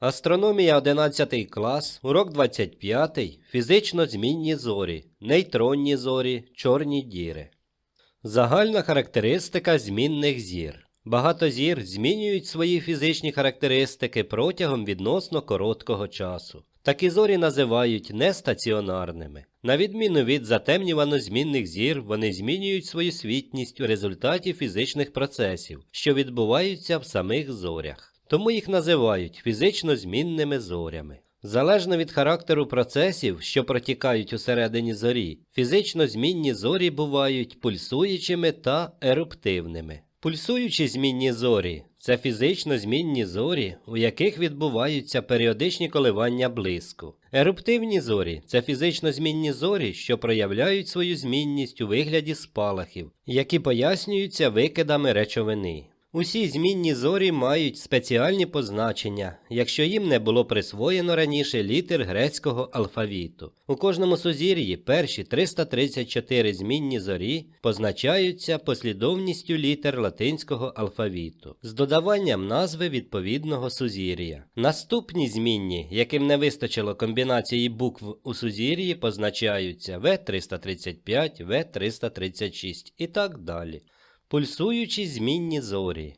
Астрономія 11 клас, урок 25, фізично змінні зорі, нейтронні зорі, чорні діри. Загальна характеристика змінних зір. Багато зір змінюють свої фізичні характеристики протягом відносно короткого часу. Такі зорі називають нестаціонарними. На відміну від затемнювано-змінних зір, вони змінюють свою світність у результаті фізичних процесів, що відбуваються в самих зорях. Тому їх називають фізично змінними зорями. Залежно від характеру процесів, що протікають усередині зорі, фізично змінні зорі бувають пульсуючими та еруптивними. Пульсуючі змінні зорі це фізично змінні зорі, у яких відбуваються періодичні коливання блиску. Еруптивні зорі це фізично змінні зорі, що проявляють свою змінність у вигляді спалахів, які пояснюються викидами речовини. Усі змінні зорі мають спеціальні позначення, якщо їм не було присвоєно раніше літер грецького алфавіту. У кожному сузір'ї перші 334 змінні зорі позначаються послідовністю літер латинського алфавіту з додаванням назви відповідного сузір'я. Наступні змінні, яким не вистачило комбінації букв у сузір'ї, позначаються В335, В336 і так далі. Пульсуючі змінні зорі.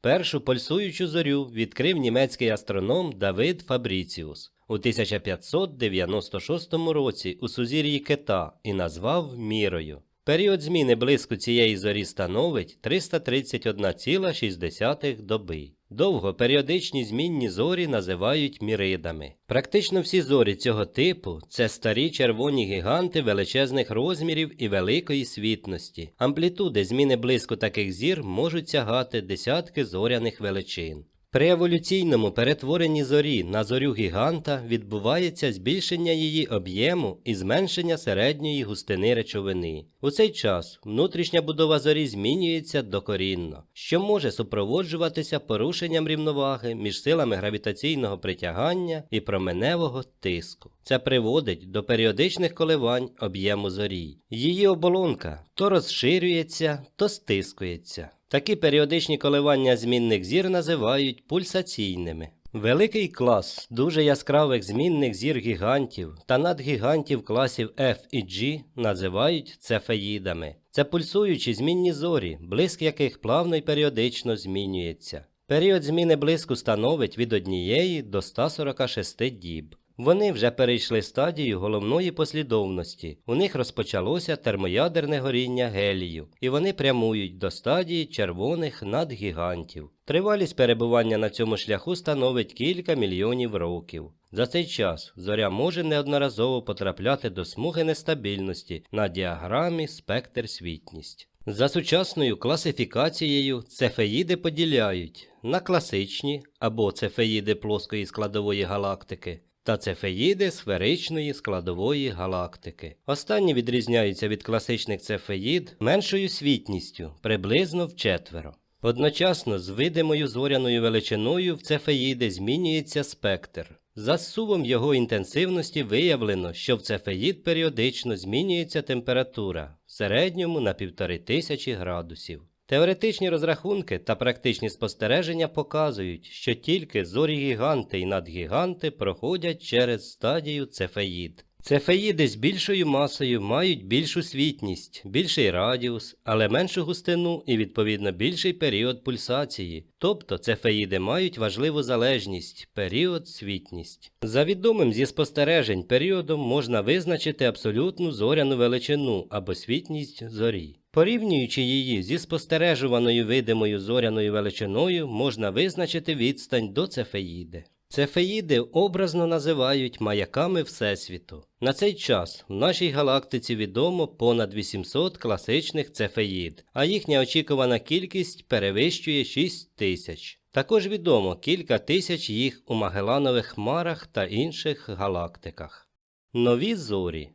Першу пульсуючу зорю відкрив німецький астроном Давид Фабріціус у 1596 році у сузір'ї Кита і назвав мірою. Період зміни блиску цієї зорі становить 331,6 доби. Довго періодичні змінні зорі називають міридами. Практично всі зорі цього типу це старі червоні гіганти величезних розмірів і великої світності. Амплітуди зміни близько таких зір можуть сягати десятки зоряних величин. При еволюційному перетворенні зорі на зорю гіганта відбувається збільшення її об'єму і зменшення середньої густини речовини. У цей час внутрішня будова зорі змінюється докорінно, що може супроводжуватися порушенням рівноваги між силами гравітаційного притягання і променевого тиску. Це приводить до періодичних коливань об'єму зорі. Її оболонка то розширюється, то стискується. Такі періодичні коливання змінних зір називають пульсаційними. Великий клас дуже яскравих змінних зір гігантів та надгігантів класів F і G називають цефеїдами. Це пульсуючі змінні зорі, блиск яких плавно й періодично змінюється. Період зміни блиску становить від 1 до 146 діб. Вони вже перейшли стадію головної послідовності. У них розпочалося термоядерне горіння гелію, і вони прямують до стадії червоних надгігантів. Тривалість перебування на цьому шляху становить кілька мільйонів років. За цей час зоря може неодноразово потрапляти до смуги нестабільності на діаграмі спектр світність. За сучасною класифікацією цефеїди поділяють на класичні або цефеїди плоскої складової галактики та цефеїди сферичної складової галактики. Останні відрізняються від класичних цефеїд меншою світністю, приблизно в четверо. Одночасно з видимою зоряною величиною в цефеїди змінюється спектр. За сувом його інтенсивності виявлено, що в цефеїд періодично змінюється температура в середньому на півтори тисячі градусів. Теоретичні розрахунки та практичні спостереження показують, що тільки зорі гіганти і надгіганти проходять через стадію цефеїд. Цефеїди з більшою масою мають більшу світність, більший радіус, але меншу густину і відповідно більший період пульсації. Тобто цефеїди мають важливу залежність період світність. За відомим зі спостережень періодом можна визначити абсолютну зоряну величину або світність зорі. Порівнюючи її зі спостережуваною видимою зоряною величиною, можна визначити відстань до цефеїди. Цефеїди образно називають маяками Всесвіту. На цей час в нашій галактиці відомо понад 800 класичних цефеїд, а їхня очікувана кількість перевищує 6 тисяч. Також відомо кілька тисяч їх у Магеланових хмарах та інших галактиках. Нові зорі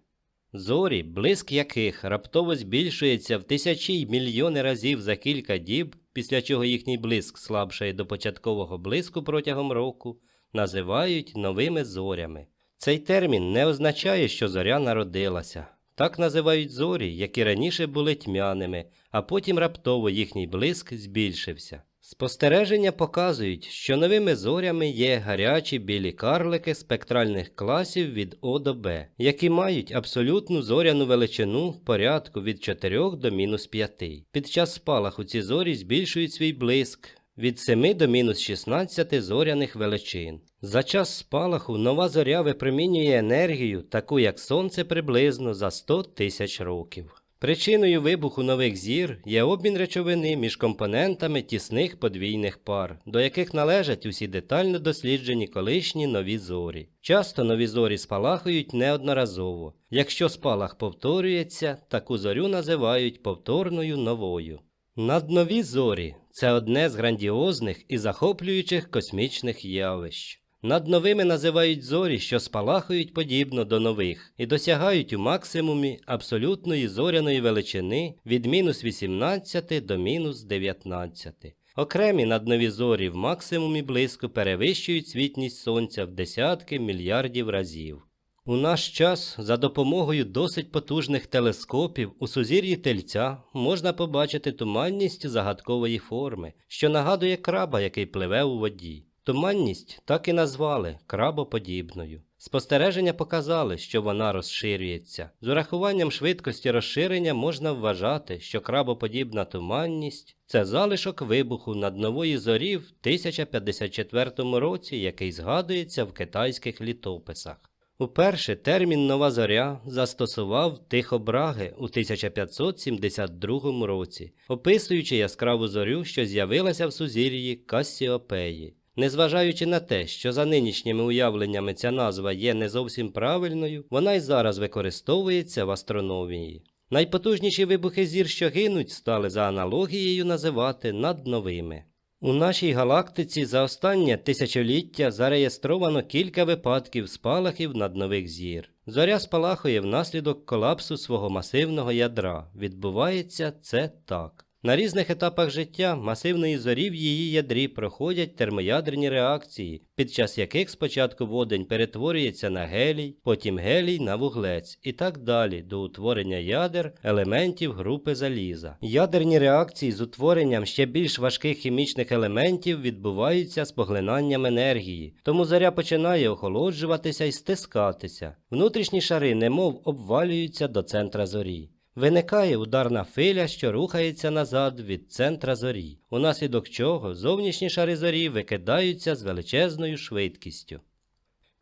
Зорі, блиск яких раптово збільшується в тисячі й мільйони разів за кілька діб, після чого їхній блиск слабшає до початкового блиску протягом року, називають новими зорями. Цей термін не означає, що зоря народилася. Так називають зорі, які раніше були тьмяними, а потім раптово їхній блиск збільшився. Спостереження показують, що новими зорями є гарячі білі карлики спектральних класів від О до Б, які мають абсолютну зоряну величину в порядку від 4 до мінус 5. Під час спалаху ці зорі збільшують свій блиск від 7 до мінус 16 зоряних величин. За час спалаху нова зоря випромінює енергію, таку як Сонце приблизно за 100 тисяч років. Причиною вибуху нових зір є обмін речовини між компонентами тісних подвійних пар, до яких належать усі детально досліджені колишні нові зорі. Часто нові зорі спалахують неодноразово. Якщо спалах повторюється, таку зорю називають повторною новою. Наднові зорі це одне з грандіозних і захоплюючих космічних явищ. Над новими називають зорі, що спалахують подібно до нових, і досягають у максимумі абсолютної зоряної величини від мінус 18 до мінус 19. Окремі наднові зорі в максимумі близько перевищують світність Сонця в десятки мільярдів разів. У наш час за допомогою досить потужних телескопів у сузір'ї тельця можна побачити туманність загадкової форми, що нагадує краба, який пливе у воді. Туманність так і назвали крабоподібною. Спостереження показали, що вона розширюється. З урахуванням швидкості розширення можна вважати, що крабоподібна туманність це залишок вибуху над нової зорі в 1054 році, який згадується в китайських літописах. Уперше термін Нова Зоря застосував Тихо Браги у 1572 році, описуючи яскраву зорю, що з'явилася в сузір'ї Кассіопеї. Незважаючи на те, що за нинішніми уявленнями ця назва є не зовсім правильною, вона й зараз використовується в астрономії. Найпотужніші вибухи зір, що гинуть, стали за аналогією називати надновими. У нашій галактиці за останнє тисячоліття зареєстровано кілька випадків спалахів наднових зір. Зоря спалахує внаслідок колапсу свого масивного ядра. Відбувається це так. На різних етапах життя масивної зорі в її ядрі проходять термоядерні реакції, під час яких спочатку водень перетворюється на гелій, потім гелій на вуглець і так далі до утворення ядер елементів групи заліза. Ядерні реакції з утворенням ще більш важких хімічних елементів відбуваються з поглинанням енергії, тому зоря починає охолоджуватися і стискатися. Внутрішні шари немов обвалюються до центра зорі. Виникає ударна хвиля, що рухається назад від центра зорі, унаслідок чого зовнішні шари зорі викидаються з величезною швидкістю.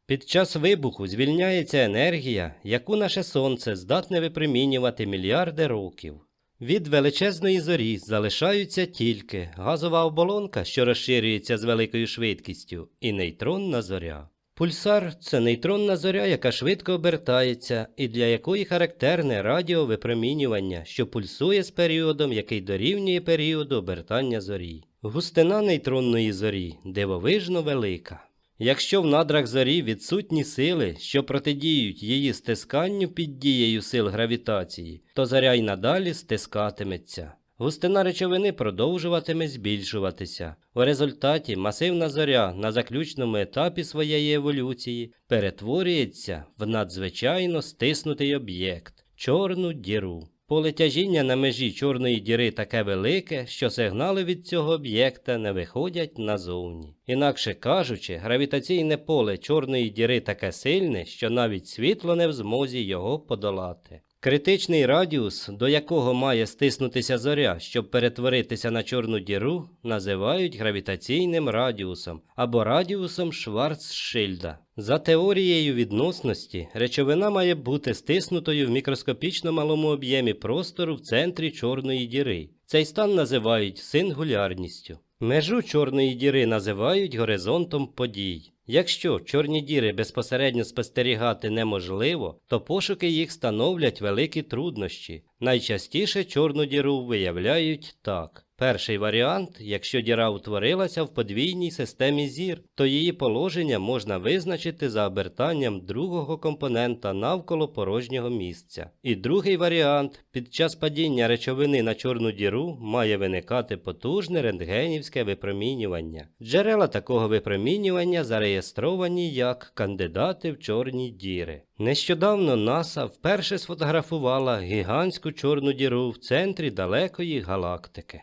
Під час вибуху звільняється енергія, яку наше сонце здатне випромінювати мільярди років. Від величезної зорі залишаються тільки газова оболонка, що розширюється з великою швидкістю, і нейтронна зоря. Пульсар це нейтронна зоря, яка швидко обертається і для якої характерне радіовипромінювання, що пульсує з періодом, який дорівнює періоду обертання зорі. Густина нейтронної зорі дивовижно велика. Якщо в надрах зорі відсутні сили, що протидіють її стисканню під дією сил гравітації, то зоря й надалі стискатиметься. Густина речовини продовжуватиме збільшуватися. У результаті масивна зоря на заключному етапі своєї еволюції перетворюється в надзвичайно стиснутий об'єкт чорну діру. Поле тяжіння на межі чорної діри таке велике, що сигнали від цього об'єкта не виходять назовні. Інакше кажучи, гравітаційне поле чорної діри таке сильне, що навіть світло не в змозі його подолати. Критичний радіус, до якого має стиснутися зоря, щоб перетворитися на чорну діру, називають гравітаційним радіусом або радіусом Шварцшильда. За теорією відносності, речовина має бути стиснутою в мікроскопічно малому об'ємі простору в центрі чорної діри. Цей стан називають сингулярністю. Межу чорної діри називають горизонтом подій. Якщо чорні діри безпосередньо спостерігати неможливо, то пошуки їх становлять великі труднощі. Найчастіше чорну діру виявляють так. Перший варіант, якщо діра утворилася в подвійній системі зір, то її положення можна визначити за обертанням другого компонента навколо порожнього місця. І другий варіант, під час падіння речовини на чорну діру має виникати потужне рентгенівське випромінювання. Джерела такого випромінювання зареєстровані як кандидати в чорні діри. Нещодавно НАСА вперше сфотографувала гігантську чорну діру в центрі далекої галактики.